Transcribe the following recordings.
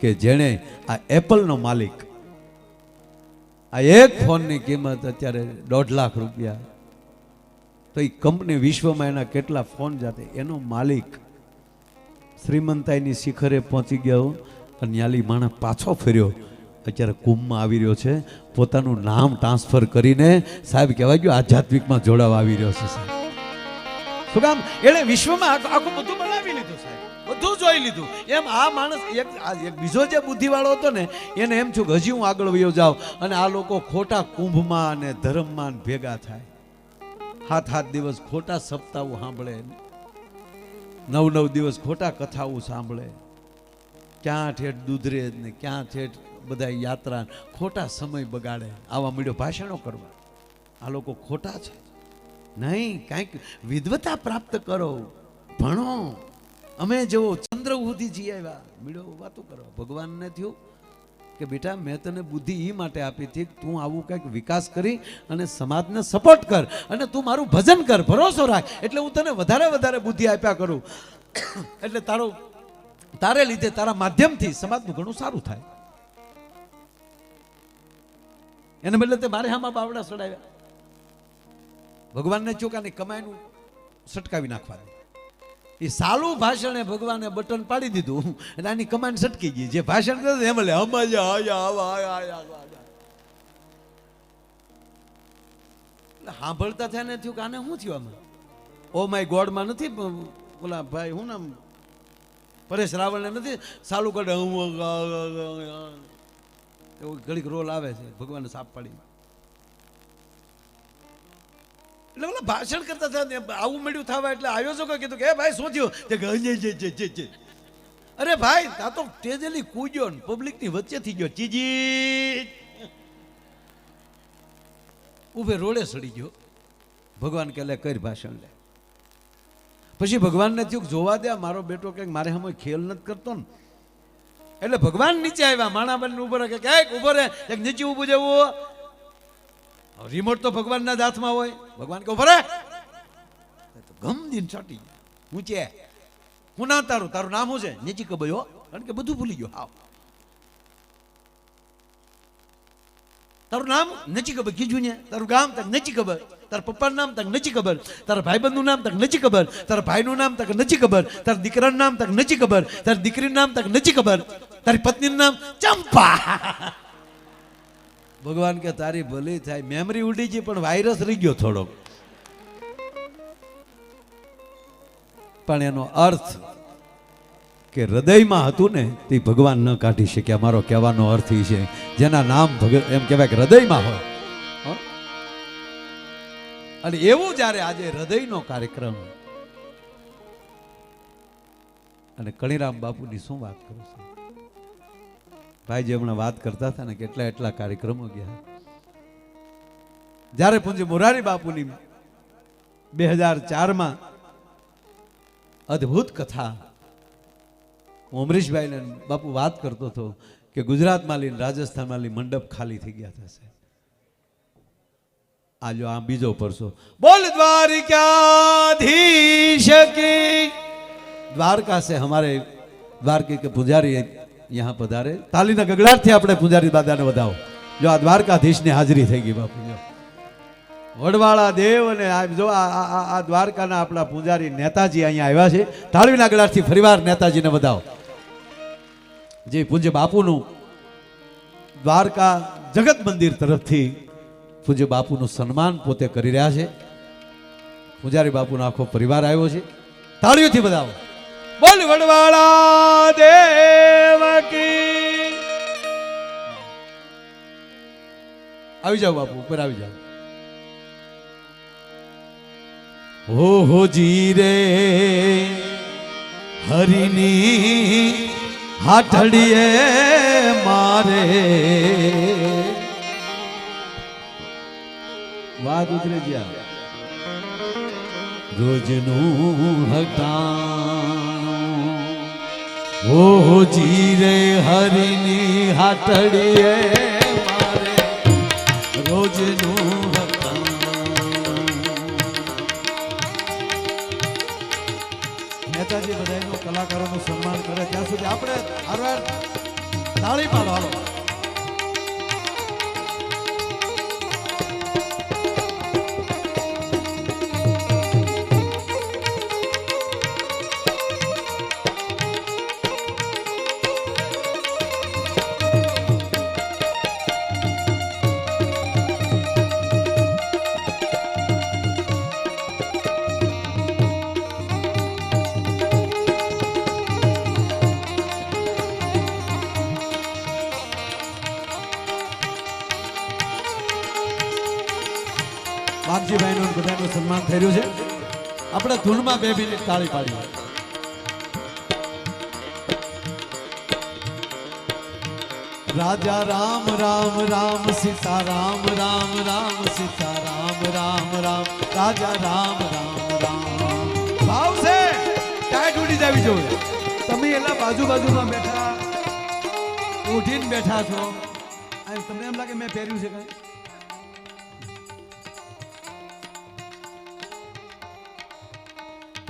કે જેણે આ એપલનો માલિક આ એક ફોનની કિંમત અત્યારે દોઢ લાખ રૂપિયા. તો એ કંપની વિશ્વમાં એના કેટલા ફોન જાતે? એનો માલિક શ્રીમંતાઈની શિખરે પહોંચી ગયો અને ન્યાલી માણસ પાછો ફેર્યો. અત્યારે કુંભમાં આવી રહ્યો છે. પોતાનું નામ ટ્રાન્સફર કરીને સાહેબ કહેવાય ગયું, આધ્યાત્મિકમાં જોડાવા આવી રહ્યો છે સાહેબ. શું કામ? એણે વિશ્વમાં આખું બધું બનાવી લીધું સાહેબ. બધું જોઈ લીધું. એમ આ માણસ એક બીજો જે બુદ્ધિવાળો હતો ને, એને એમ છું કે હજી હું આગળ વયો જાઉં. અને આ લોકો ખોટા કુંભમાં અને ધર્મમાં ભેગા થાય. હાથ હાથ દિવસ ખોટા સપ્તાહો સાંભળે. નવ નવ દિવસ ખોટા કથાઓ સાંભળે. ક્યાં ઠેઠ દૂધરે ને ક્યાં ઠેઠ બધા યાત્રા ખોટા સમય બગાડે. આવા મળ્યો ભાષણો કરવા. આ લોકો ખોટા છે. નહીં, કાંઈક વિદ્વતા પ્રાપ્ત કરો. ભણો. અમે જેવો ચંદ્ર સુધી આવ્યા. મીડો, વાતો કરો ભગવાનને થયું કે બેટા, મેં તને બુદ્ધિ એ માટે આપી હતી તું આવું કંઈક વિકાસ કરી અને સમાજને સપોર્ટ કર અને તું મારું ભજન કર, ભરોસો રાખ. એટલે હું તને વધારે વધારે બુદ્ધિ આપ્યા કરું. એટલે તારો, તારે લીધે તારા માધ્યમથી સમાજનું ઘણું સારું થાય. એને બદલે તે મારે હામાં બાવડા સડાવ્યા. ભગવાનને ચોકાની કમાઈનું સટકાવી નાખવા દે એ સાલું ભાષણે ભગવાને બટન પાડી દીધું. એટલે આની કમાન સટકી ગઈ. જે ભાષણ કરે એમ લે સાંભળતા થયા ને થયું કે આને શું થયું આમાં? ઓ માય ગોડમાં નથી ઓલા ભાઈ હું નામ? પરેશ રાવળને નથી, સાલું કાઢે એવું ઘડીક રોલ આવે છે ભગવાનને સાપ પાડી એટલે ઓલા ભાષણ કરતા હતા ને આવું મળ્યું થવા એટલે આયોજકો કીધું કે "એ ભાઈ શું થયું? તે જે, જે, જે, જે." અરે ભાઈ આ તો તેજેલી કૂદ્યો ને પબ્લિકની વચ્ચે થઈ ગયો. ચીજી. ઉભે રોડે સડી ગયો. ભગવાન કે લે કર ભાષણ લે. પછી ભગવાનને થયું જોવા દે મારો બેટો કંઈક મારે હમ ખેલ નથી કરતો ને. એટલે ભગવાન નીચે આવ્યા માણા બનને ઊભો રહે કે ઊભો રહે નીચે ઊભું જવું. રિમોટ તો ભગવાનના જ હાથમાં હોય. ભગવાન કે ભરે રહે તો ગમ દિન છાટી ઊંચે હું ના તારું તારું નામ શું છે? નીચી કબયો કારણ કે બધું ભૂલી ગયો. હાવ તારું નામ નચી ખબર કીધું ને. તારું ગામ તક નચી ખબર, તારા પપ્પાનું નામ તક નચી ખબર, તારા ભાઈબંધનું નામ તક નચી ખબર, તારા ભાઈનું નામ તક નચી ખબર, તારા દીકરાનું નામ તક નચી ખબર, તારી દીકરીનું નામ તક નચી ખબર, તારી પત્નીનું નામ ચંપા. ભગવાન કે તારી ભલી થાય. મેમરી ઉડી ગઈ, પણ વાયરસ રહી ગયો થોડોક. પણ એનો અર્થ કે હૃદયમાં હતું ને, તે ભગવાન ન કાઢી શક્યા. મારો કહેવાનો અર્થ એ છે, જેના નામ એમ કહેવાય કે હૃદયમાં હોય? અને એવું જ્યારે આજે હૃદયનો કાર્યક્રમ અને કણીરામ બાપુની શું વાત કરું છું? ભાઈ જે હમણાં વાત કરતા હતા ને કેટલા એટલા કાર્યક્રમો ગયા. જ્યારે પૂંજી મોરારી બાપુની બે હજાર ચારમાં અદ્ભુત કથા અમરીશભાઈને બાપુ વાત કરતો હતો કે ગુજરાતમાં લઈને રાજસ્થાનમાં લઈને મંડપ ખાલી થઈ ગયા થશે. આજો આ બીજો પરસો. બોલ દ્વારિકાધીશ શકી દ્વારકા છે અમારે દ્વારકી કે પૂજારી અહીંયા પધારે તાલીના ગગડાટથી આપણે પૂજારી દાદાને વધાવો. જો આ દ્વારકાધીશની હાજરી થઈ ગઈ બાપુ વડવાળા દેવ અને જો આ દ્વારકાના આપણા પૂજારી નેતાજી અહીંયા આવ્યા છે. તાળવીના ગળાથી ફરીવાર નેતાજીને વધાવો. જે પૂજ્ય બાપુનું દ્વારકા જગત મંદિર તરફથી પૂજ્ય બાપુનું સન્માન પોતે કરી રહ્યા છે. પૂજારી બાપુનો આખો પરિવાર આવ્યો છે. તાળીઓથી બધાવો બોલ વડવાળા દેવ કી આવી જાઓ બાપુ ઉપર આવી જાઓ. હો હો જી રે હરિની હાથડીએ મારે. વાત ઉતરે જ્યાં. રોજનું હટાણું ઓ જી રે હરિની હાથડીએ મારે રોજનું નેતાજી બધાનું કલાકારોનું સન્માન કરે. ત્યાં સુધી આપણે હારવાર તાળી પાડો વાઘજીભાઈનું અને બધાનું સન્માન થઈ રહ્યું છે. આપણે ધૂનમાં બે મિનિટ તાળી પાડીએ. રાજા રામ રામ રામ સીતા રામ રામ રામ સીતા રામ રામ. રામ રાજા રામ રામ રામ. ભાવ છે ટાઈટ ઉડી જાવી જોઈએ. તમે એટલા બાજુ બાજુમાં બેઠા. ઉઠીને બેઠા છો. અને તમને એમ લાગે મેં પહેર્યું છે કઈ?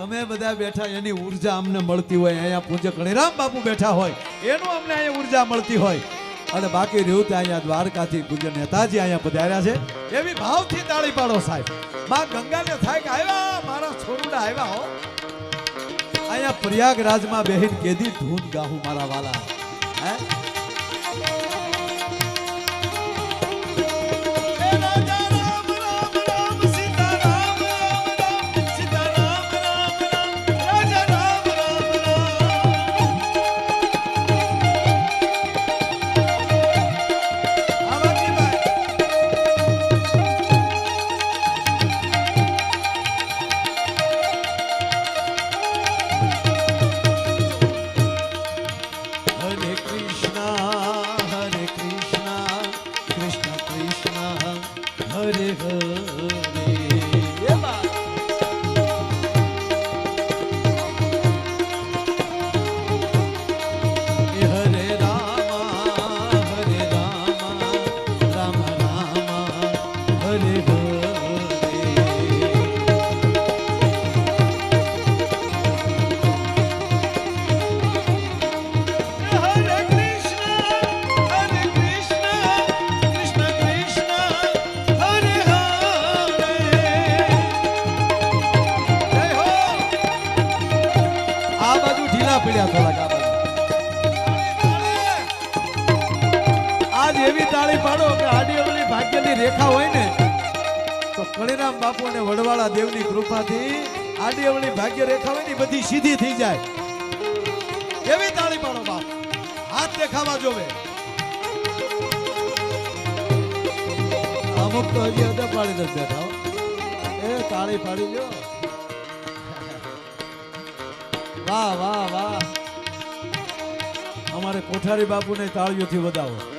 તમે બધા બેઠા એની ઊર્જા અમને મળતી હોય, અહીંયા પૂજ્ય કણીરામ બાપુ બેઠા હોય, એનું અમને અહીંયા ઊર્જા મળતી હોય. અને બાકી રહ્યું ત્યાં અહીંયા દ્વારકાથી પૂજ્ય નેતાજી અહીંયા પધાર્યા છે. એવી ભાવથી તાળી પાડો સાહેબ. માં ગંગાને થાય કે આવ્યા, મારા છોરુડા આવ્યા હો. અહીંયા પ્રયાગરાજમાં બેહીન કેદી ધૂન ગાહું મારા વાલા. હે? रे પાડો કે આડી અવળી ભાગ્યની રેખા હોય ને, તો કણીરામ બાપુ અને વડવાળા દેવની કૃપાથી આડી અવળી ભાગ્ય રેખા હોય ને બધી સીધી થઈ જાય. એવી તાળી પાડો બાપ? હાથ દેખાવા જોવે. અમુક તો હજી અડે પાડી નથી બેઠા એ તાળી પાડી લ્યો. વાહ વાહ વાહ. અમારે કોઠારી બાપુને તાળીઓથી વધાવો.